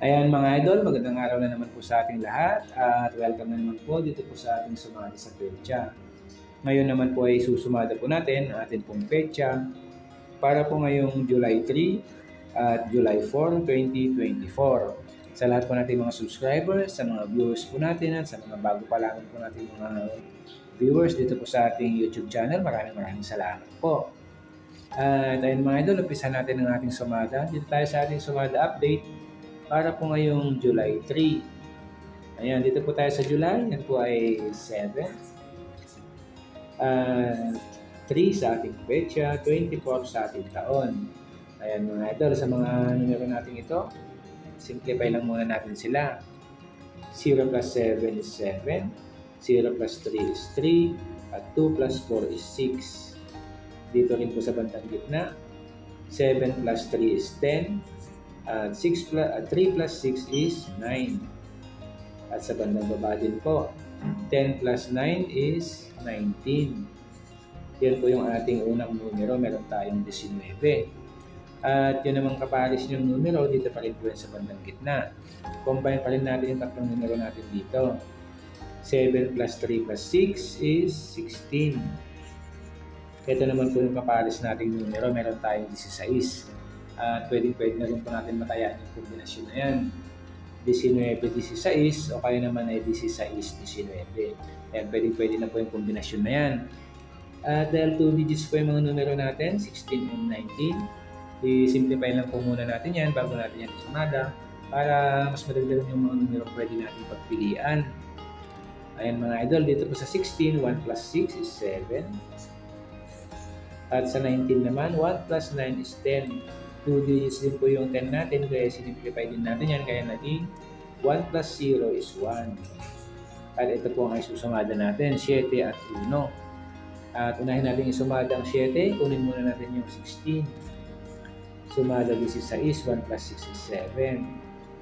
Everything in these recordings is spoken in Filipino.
Ayan mga idol, magandang araw na naman po sa ating lahat at welcome na naman po dito po sa ating sumali sa pecha. Ngayon naman po ay susumada po natin ang ating pong pecha para po ngayong July 3 at July 4, 2024. Sa lahat po natin mga subscribers, sa mga viewers po natin at sa mga bago pa lang po natin mga viewers dito po sa ating YouTube channel, maraming maraming salamat po. At ayun mga idol, umpisa natin ang ating sumada. Dito tayo sa ating sumada update para po ngayong July 3. Ayan, dito po tayo sa July. Yan po ay 7. Uh, 3 sa ating petsa, 24 sa ating taon. Ayan mga idol, sa mga numero natin ito, simplify lang muna natin sila. 0 plus 7 is 7, 0 plus 3 is 3, at 2 plus 4 is 6. Dito rin po sa bandang gitna, 7 plus 3 is 10, at 6 plus, uh, 3 plus 6 is 9. At sa bandang baba din po, 10 plus 9 is 19. Yan po yung ating unang numero. Meron tayong 19. At yun namang kapares yung numero, dito pa rin po sa bandang gitna. Combine pa rin natin yung tatlong numero natin dito. 7 plus 3 plus 6 is 16. Ito naman po yung kapares nating numero. Meron tayong 16 at pwedeng pwede na rin po natin matayan yung kombinasyon na yan. 19-16 o kaya naman ay 16-19. Ayan, pwedeng pwede na po yung kombinasyon na yan. Uh, dahil 2 digits po yung mga numero natin, 16 and 19, i-simplify lang po muna natin yan bago natin yan isumada para mas madagdagan yung mga numero pwede natin pagpilian. Ayan mga idol, dito po sa 16, 1 plus 6 is 7. At sa 19 naman, 1 plus 9 is 10. 2 digits din po yung 10 natin, kaya sinimplify din natin yan, kaya naging 1 plus 0 is 1. At ito po ang isusumada natin, 7 at 1. At unahin natin isumada ang 7, kunin muna natin yung 16. Sumada din si 6, 1 plus 6 is 7.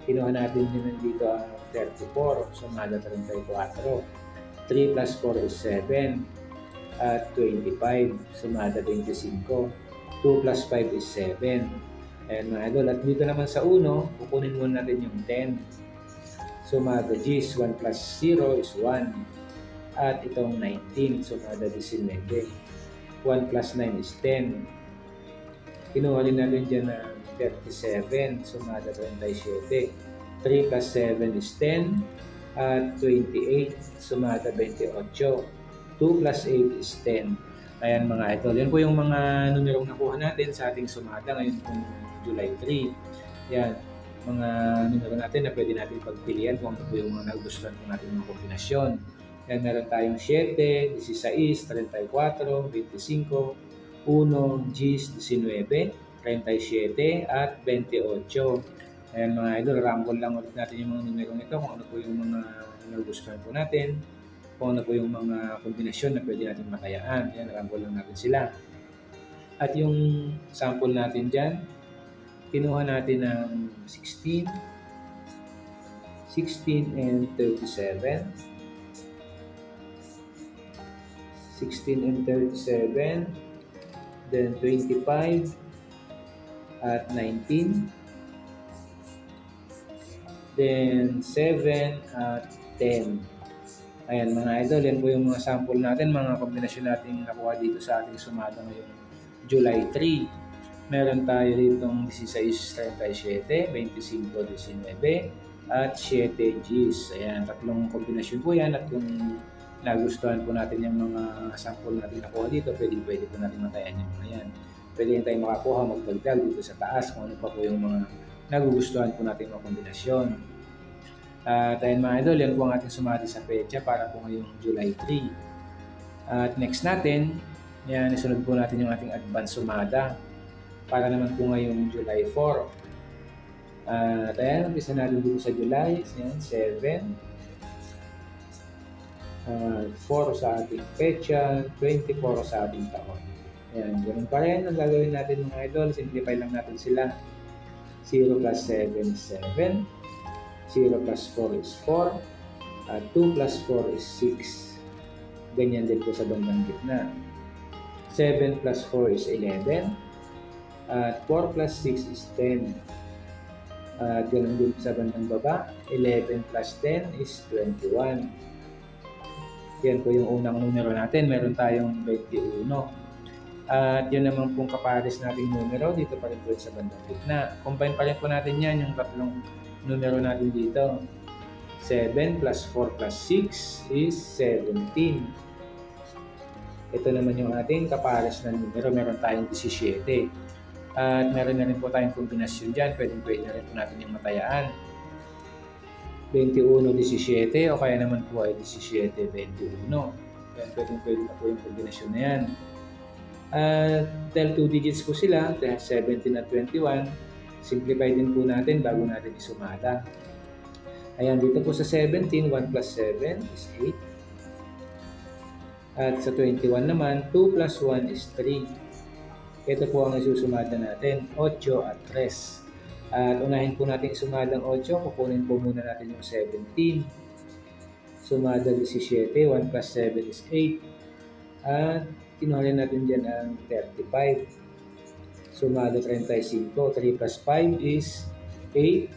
Kinuha natin din dito ang 34, sumada 34. 3 plus 4 is 7. At 25, sumada 25. 2 plus 5 is 7. Ayan mga idol. At dito naman sa 1, kukunin muna natin yung 10. Sumada G's, 1 plus 0 is 1. At itong 19, sumada 19. 1 plus 9 is 10. Kinuha rin natin dyan na 37, sumada 27. 3 plus 7 is 10. At 28, sumada 28. 2 plus 8 is 10. Ayan mga idol. Yan po yung mga numerong nakuha natin sa ating sumada ngayon pong July 3. Yan. Mga numero natin na pwede natin pagpilian kung ano po yung mga nagustuhan po natin mga kombinasyon. Yan, meron tayong 7, 16, 34, 25, 1, G's, 19, 37, at 28. Ayan mga idol, rumble lang ulit natin yung mga numero nito kung ano po yung mga nagustuhan po natin kung ano po yung mga kombinasyon na pwede natin matayaan. Yan, rumble lang natin sila. At yung sample natin dyan, kinuha natin ng 16, 16 and 37. 16 and 37, then 25 at 19, then 7 at 10. Ayan mga idol, yan po yung mga sample natin, mga kombinasyon natin nakuha dito sa ating sumada ngayong July 3. Meron tayo ditong 16, 37, 25, 19, at 7 Gs. Ayan, tatlong kombinasyon po yan at kung nagustuhan po natin yung mga sample natin nakuha dito, pwede pwede po natin matayan yung mga yan. Pwede tayo makakuha, magdagdag dito sa taas kung ano pa po yung mga nagugustuhan po natin mga kombinasyon. At ayun mga idol, yan po ang ating sumati sa pecha para po ngayong July 3. At next natin, yan, isunod po natin yung ating advance sumada para naman po ngayong July 4. At ayan, umpisa natin dito sa July, yan, 7. Uh, 4 sa ating pecha, 24 sa ating taon. Ayan, ganun pa rin ang gagawin natin mga idol. Simplify lang natin sila. 0 plus 7 is 7. 0 plus 4 is 4. At 2 plus 4 is 6. Ganyan din po sa bandang gitna. 7 plus 4 is 11. At 4 plus 6 is 10. At ganun din sa bandang baba, 11 plus 10 is 21. Yan po yung unang numero natin. Meron tayong 21. At yun naman pong kapares nating numero dito pa rin po sa bandang gitna. Combine pa rin po natin yan yung tatlong numero natin dito. 7 plus 4 plus 6 is 17. Ito naman yung ating kapares na numero. Meron tayong 17. At meron na rin po tayong kombinasyon dyan. Pwede pwede na rin po natin yung matayaan. 21-17 o kaya naman po ay 17-21. Yan, pwede pwede na po yung kombinasyon na yan. At dahil 2 digits po sila, dahil 17 at 21, simplify din po natin bago natin isumada. Ayan, dito po sa 17, 1 plus 7 is 8. At sa 21 naman, 2 plus 1 is 3. Ito po ang isusumada natin, 8 at 3. At unahin po natin sumada ang 8, kukunin po muna natin yung 17. Sumada 17, 1 plus 7 is 8. At kinuha natin dyan ang 35. Sumada 35, 3 plus 5 is 8.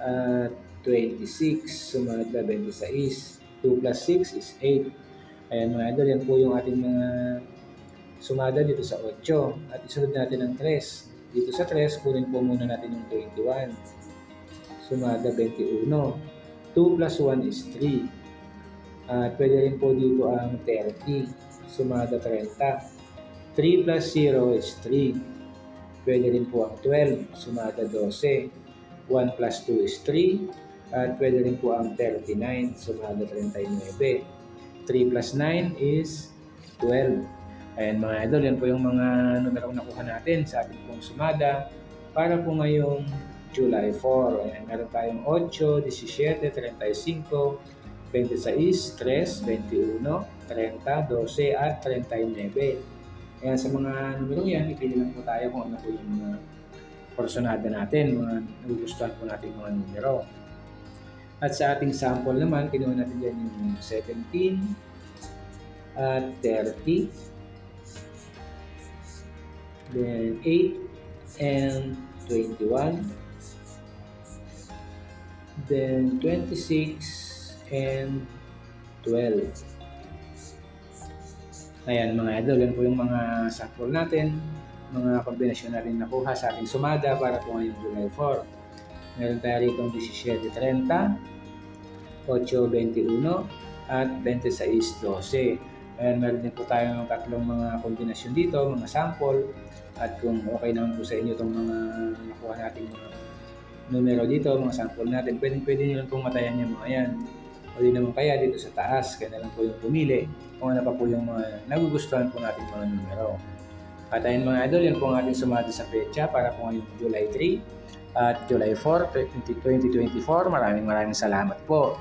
At 26, sumada 26. 2 plus 6 is 8. Ayan mga idol, yan po yung ating mga sumada dito sa 8. At isunod natin ang 3. Dito sa 3, kunin po muna natin yung 21. Sumada 21. 2 plus 1 is 3. At pwede rin po dito ang 30. Sumada 30. 3 plus 0 is 3. Pwede rin po ang 12. Sumada 12. 1 plus 2 is 3. At pwede rin po ang 39. Sumada 39. 3 plus 9 is 12. Ayan mga idol, yan po yung mga numerong nakuha natin sa ating pong sumada para po ngayong July 4. Ayan, meron tayong 8, 17, 35, 26, 3, 21, 30, 12, at 39. Ayan, sa mga numerong yan, ipili lang po tayo kung ano po yung mga porsonada natin, mga nagugustuhan po natin mga numero. At sa ating sample naman, kinuha natin dyan yung 17 at 30, then 8 and 21, then 26 and 12. Ayan mga idol, yan po yung mga sample natin, mga kombinasyon natin nakuha sa ating sumada para po ngayong July 4. Meron tayo rito 17.30, 8.21, at 26.12. Ayan, meron din po tayo ng tatlong mga kombinasyon dito, mga sample. At kung okay naman po sa inyo itong mga nakuha nating mga numero dito, mga sample natin, pwede, pwede nyo lang pong matayan yung mga yan. O di naman kaya dito sa taas, kaya na lang po yung pumili kung ano pa po yung mga nagugustuhan po natin mga numero. At ayun mga idol, yan po ang ating sumada sa pecha para po ngayong July 3 at July 4, 2024. Maraming maraming salamat po.